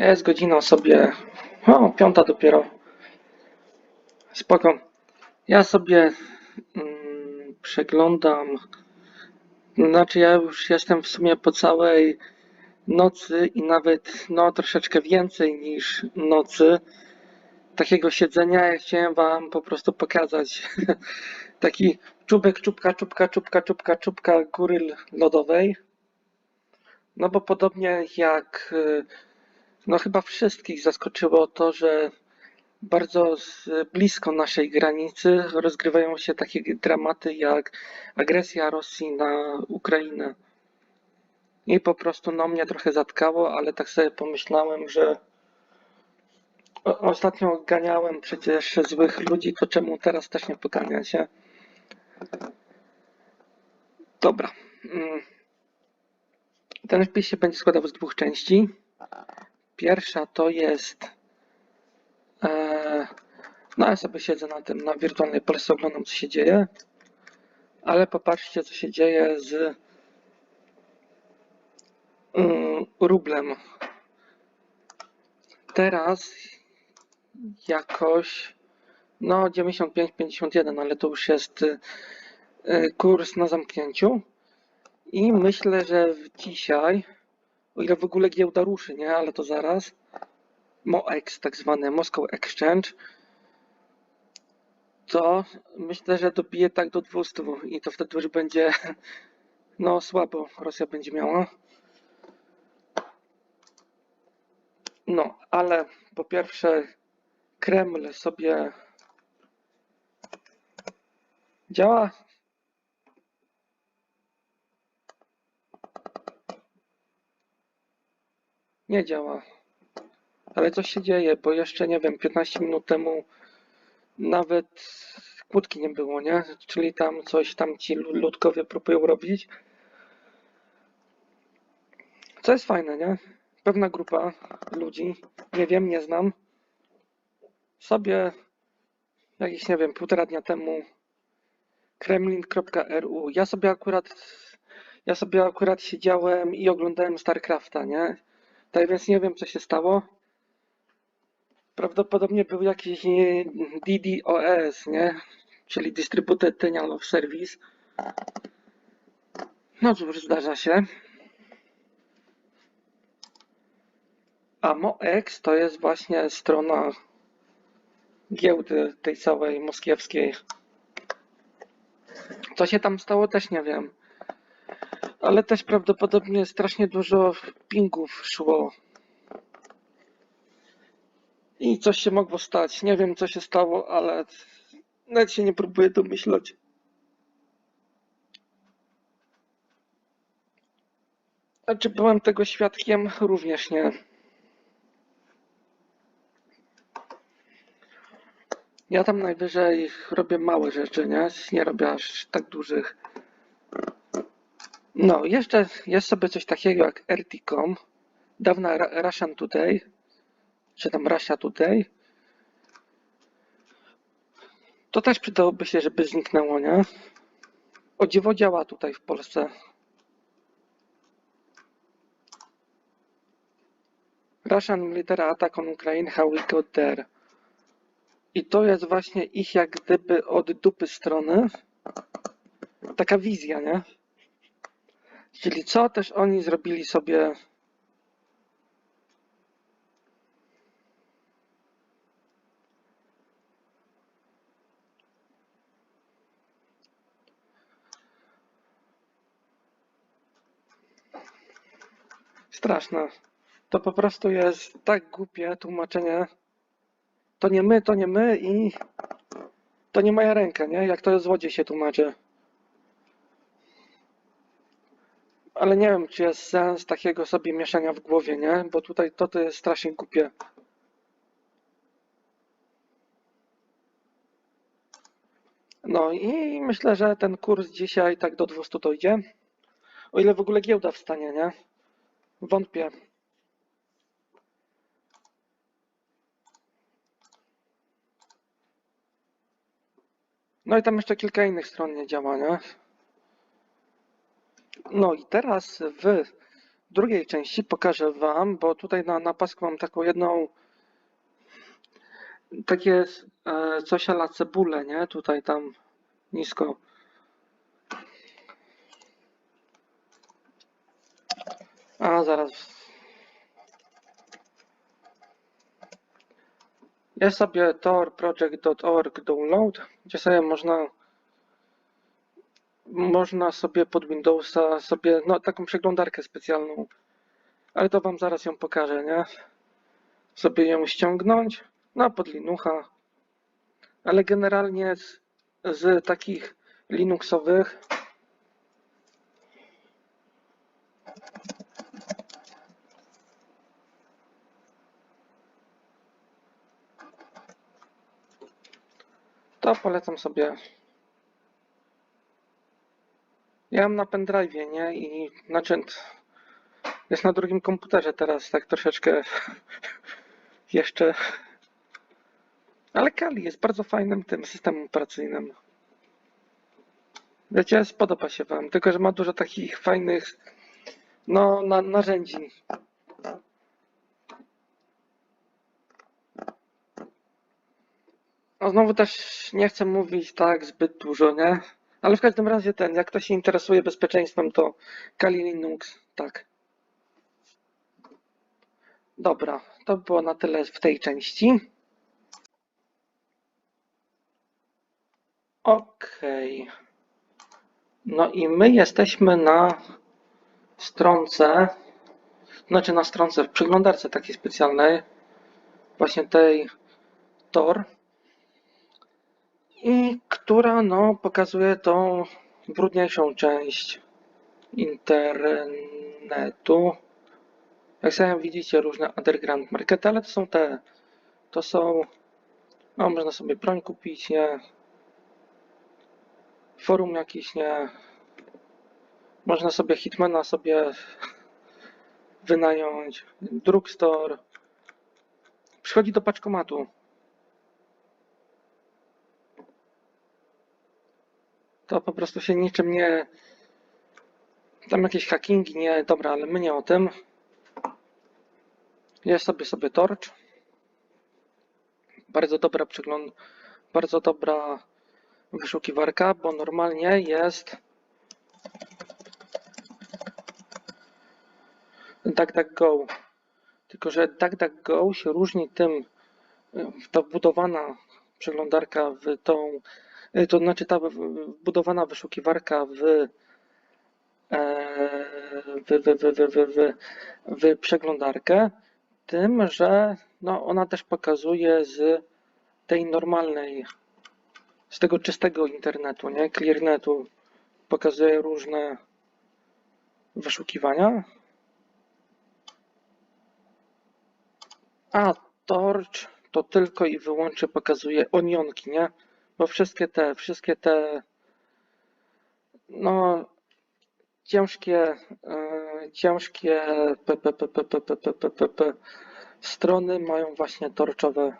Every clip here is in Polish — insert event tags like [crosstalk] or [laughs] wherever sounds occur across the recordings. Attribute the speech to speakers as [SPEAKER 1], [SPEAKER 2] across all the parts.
[SPEAKER 1] Jest godzina sobie, o, piąta dopiero. Spoko. Ja sobie mm, przeglądam, znaczy ja już jestem w sumie po całej nocy i nawet no troszeczkę więcej niż nocy takiego siedzenia. Ja chciałem wam po prostu pokazać [laughs] taki czubek, czubka, czubka, czubka, czubka, czubka góry lodowej. No bo podobnie jak y, no chyba wszystkich zaskoczyło to, że bardzo blisko naszej granicy rozgrywają się takie dramaty jak agresja Rosji na Ukrainę. I po prostu no mnie trochę zatkało, ale tak sobie pomyślałem, że ostatnio ganiałem przecież złych ludzi, to czemu teraz też nie poganiać się? Dobra. Mm. Ten wpis się będzie składał z dwóch części. Pierwsza to jest. E, no ja sobie siedzę na tym, na wirtualnej Polsce, oglądam co się dzieje. Ale popatrzcie, co się dzieje z mm, rublem. Teraz jakoś. No 95-51, ale to już jest y, y, kurs na zamknięciu. I myślę, że dzisiaj, o ile w ogóle giełda ruszy, nie, ale to zaraz, MOEX, tak zwany Moscow Exchange, to myślę, że dobije tak do 200 i to wtedy już będzie, [laughs] no słabo Rosja będzie miała. No, ale po pierwsze Kreml sobie działa, Nie działa. Ale coś się dzieje, bo jeszcze nie wiem, 15 minut temu nawet kłódki nie było, nie? Czyli tam coś tam ci lu- ludkowie próbują robić. Co jest fajne, nie? Pewna grupa ludzi, nie wiem, nie znam, sobie jakieś, nie wiem, półtora dnia temu kremlin.ru. Ja sobie akurat ja sobie akurat siedziałem i oglądałem StarCrafta, nie? Tak więc nie wiem, co się stało. Prawdopodobnie był jakiś DDoS, nie? Czyli Distributed Denial of Service. No cóż, zdarza się. A MoEX to jest właśnie strona giełdy tej całej moskiewskiej. Co się tam stało, też nie wiem. Ale też prawdopodobnie strasznie dużo pingów szło. I coś się mogło stać. Nie wiem, co się stało, ale nawet się nie próbuję domyślać. A czy byłem tego świadkiem? Również nie. Ja tam najwyżej robię małe rzeczy, nie? Nie robię aż tak dużych. No, jeszcze jest sobie coś takiego jak RT.com, dawna Russian Today, czy tam Russia Today. To też przydałoby się, żeby zniknęło, nie? O dziwo działa tutaj w Polsce. Russian military attack on Ukraine, how we got there. I to jest właśnie ich jak gdyby od dupy strony. Taka wizja, nie? Czyli co też oni zrobili sobie straszne. To po prostu jest tak głupie tłumaczenie. To nie my, to nie my i to nie moja ręka, nie? Jak to złodziej się tłumaczy. Ale nie wiem, czy jest sens takiego sobie mieszania w głowie, nie? Bo tutaj to, to jest strasznie głupie. No i myślę, że ten kurs dzisiaj tak do 200 dojdzie. O ile w ogóle giełda wstanie, nie? Wątpię. No i tam jeszcze kilka innych stron nie działa, nie? No i teraz w drugiej części pokażę Wam, bo tutaj na, na pasku mam taką jedną takie e, coś ala cebulę, nie? Tutaj tam nisko. A zaraz. Jest sobie torproject.org download, gdzie sobie można można sobie pod Windowsa sobie no taką przeglądarkę specjalną. Ale to wam zaraz ją pokażę, nie? Sobie ją ściągnąć, no pod Linuxa. Ale generalnie z, z takich Linuxowych to polecam sobie. Ja mam na pendrive, nie? I znaczy jest na drugim komputerze teraz, tak troszeczkę [laughs] jeszcze. Ale Kali jest bardzo fajnym tym systemem operacyjnym. Wiecie, spodoba się wam, tylko że ma dużo takich fajnych no, na, narzędzi. No znowu też nie chcę mówić tak zbyt dużo, nie? Ale w każdym razie ten, jak ktoś się interesuje bezpieczeństwem, to Kali Linux, tak. Dobra, to było na tyle w tej części. Okej. No i my jesteśmy na stronce, znaczy na stronce, w przeglądarce takiej specjalnej, właśnie tej Tor i która no, pokazuje tą brudniejszą część internetu. Jak sami widzicie, różne underground markety, ale to są te, to są, no można sobie broń kupić, nie? Forum jakieś, nie? Można sobie Hitmana sobie wynająć, drugstore. Przychodzi do paczkomatu. To po prostu się niczym nie... Tam jakieś hackingi, nie, dobra, ale my nie o tym. Jest sobie sobie Torch. Bardzo dobra przegląd, bardzo dobra wyszukiwarka, bo normalnie jest DuckDuckGo. Tylko, że DuckDuckGo się różni tym, ta wbudowana przeglądarka w tą to znaczy ta wbudowana wyszukiwarka w, e, w, w, w, w przeglądarkę, tym, że no, ona też pokazuje z tej normalnej, z tego czystego internetu, nie, clearnetu, pokazuje różne wyszukiwania. A Torch to tylko i wyłącznie pokazuje onionki, nie? Bo wszystkie te, wszystkie te no ciężkie, ciężkie p, p, p, p, p, p, p, p, p, p, strony mają właśnie torczowe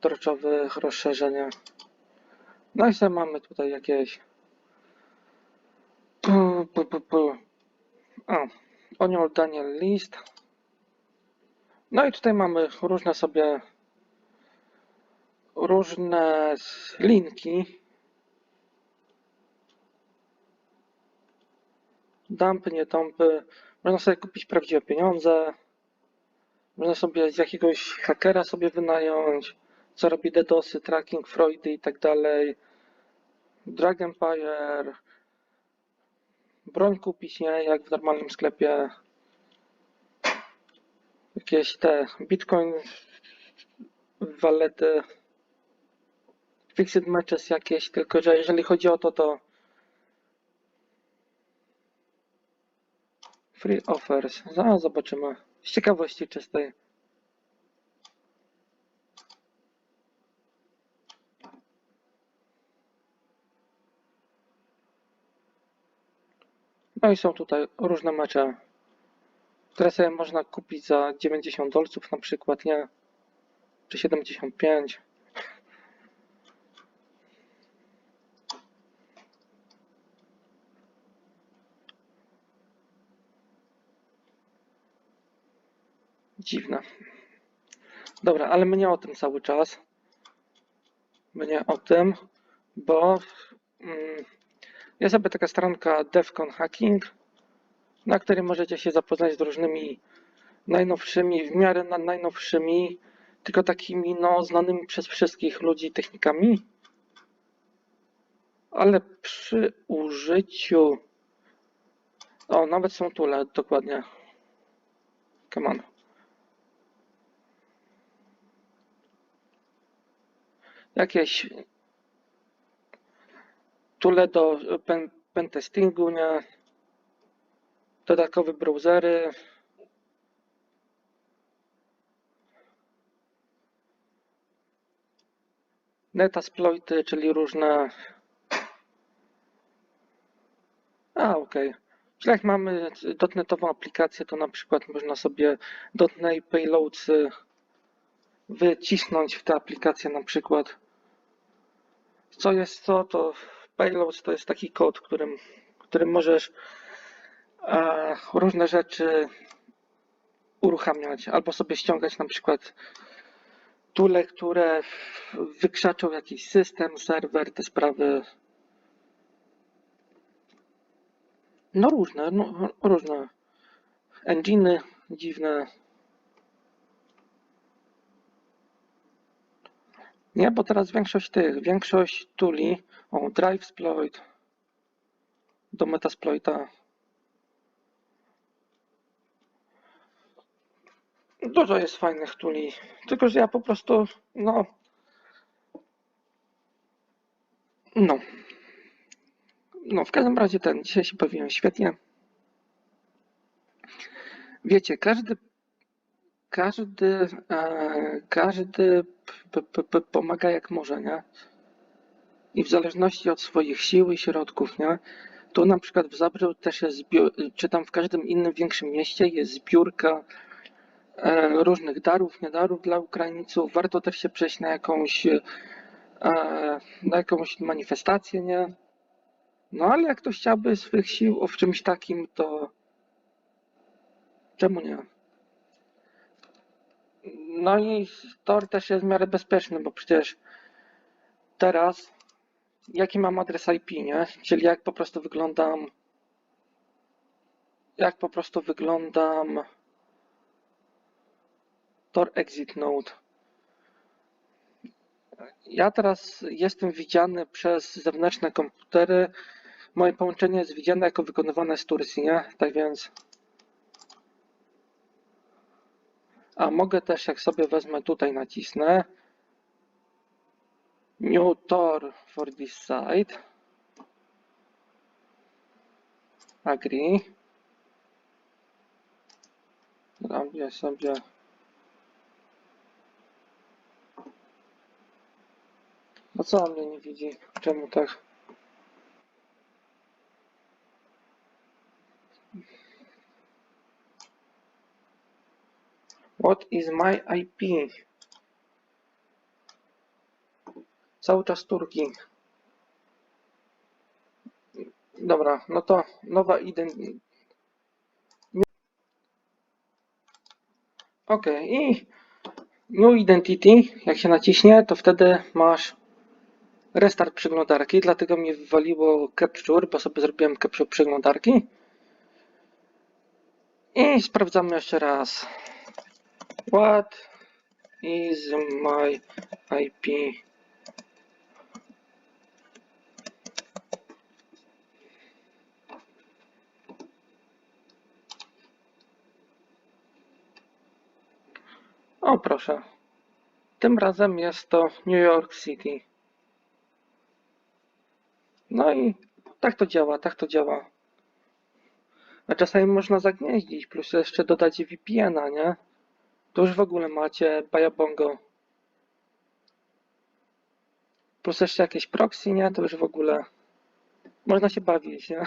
[SPEAKER 1] torczowe rozszerzenia. No i sobie mamy tutaj jakieś a, Oniol Daniel List. No i tutaj mamy różne sobie różne linki. Dumpy, nie dumpy. Można sobie kupić prawdziwe pieniądze. Można sobie z jakiegoś hakera sobie wynająć, co robi DDoSy, tracking, Freudy i tak dalej. Drag Empire. Broń kupić, nie? Jak w normalnym sklepie. Jakieś te Bitcoin, walety. Fixed matches jakieś, tylko że jeżeli chodzi o to, to free offers. Zaraz zobaczymy. Z ciekawości czystej. No i są tutaj różne mecze, które sobie można kupić za 90 dolców na przykład, nie? Czy 75. Dziwne. Dobra, ale my nie o tym cały czas. My nie o tym, bo mm, jest sobie taka stronka Defcon Hacking, na której możecie się zapoznać z różnymi najnowszymi, w miarę na najnowszymi, tylko takimi no, znanymi przez wszystkich ludzi technikami. Ale przy użyciu. O, nawet są tule, dokładnie. Come on. Jakieś tule do pen, pentestingu, nie? Dodatkowe browsery. Metasploity, czyli różne. A, okej. Czyli jak mamy dotnetową aplikację, to na przykład można sobie dotnet payloads wycisnąć w tę aplikację na przykład. Co jest co, to payloads to jest taki kod, którym, którym możesz e, różne rzeczy uruchamiać, albo sobie ściągać na przykład tule, które wykrzaczą jakiś system, serwer, te sprawy. No różne, no, różne. Enginy dziwne. Nie, bo teraz większość tych, większość tuli, o, DriveSploit do Metasploita. Dużo jest fajnych tuli, tylko że ja po prostu, no, no, no, w każdym razie ten, dzisiaj się bawiłem świetnie. Wiecie, każdy, każdy, e, każdy pomaga jak może, nie? I w zależności od swoich sił i środków, nie? Tu na przykład w Zabrzu też jest, czy tam w każdym innym większym mieście jest zbiórka e, różnych darów, niedarów dla Ukraińców. Warto też się przejść na jakąś, e, na jakąś manifestację, nie? No ale jak ktoś chciałby swych sił w czymś takim, to czemu nie? No i Tor też jest w miarę bezpieczny, bo przecież teraz jaki mam adres IP, nie? Czyli jak po prostu wyglądam jak po prostu wyglądam Tor Exit Node. Ja teraz jestem widziany przez zewnętrzne komputery. Moje połączenie jest widziane jako wykonywane z Turcji, nie? Tak więc. A mogę też, jak sobie wezmę tutaj, nacisnę. New Tor for this site. Agree. Robię sobie. No co on mnie nie widzi? Czemu tak? What is my IP? Cały czas Turki. Dobra, no to nowa ident... Ok, i New Identity, jak się naciśnie, to wtedy masz restart przeglądarki, dlatego mi wywaliło capture, bo sobie zrobiłem capture przeglądarki. I sprawdzamy jeszcze raz. What is my IP? O proszę. Tym razem jest to New York City. No i tak to działa, tak to działa. A czasami można zagnieździć, plus jeszcze dodać VPN-a, nie? To już w ogóle macie bajabongo. Plus jeszcze jakieś proxy, nie? To już w ogóle można się bawić, nie?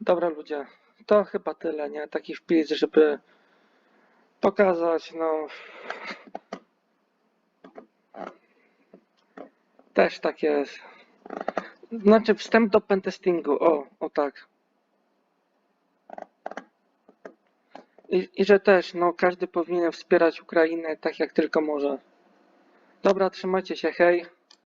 [SPEAKER 1] Dobra ludzie, to chyba tyle, nie? Taki wpis, żeby pokazać, no... Też tak jest. Znaczy wstęp do pentestingu, o, o tak. I, I że też, no, każdy powinien wspierać Ukrainę tak jak tylko może. Dobra, trzymajcie się, hej.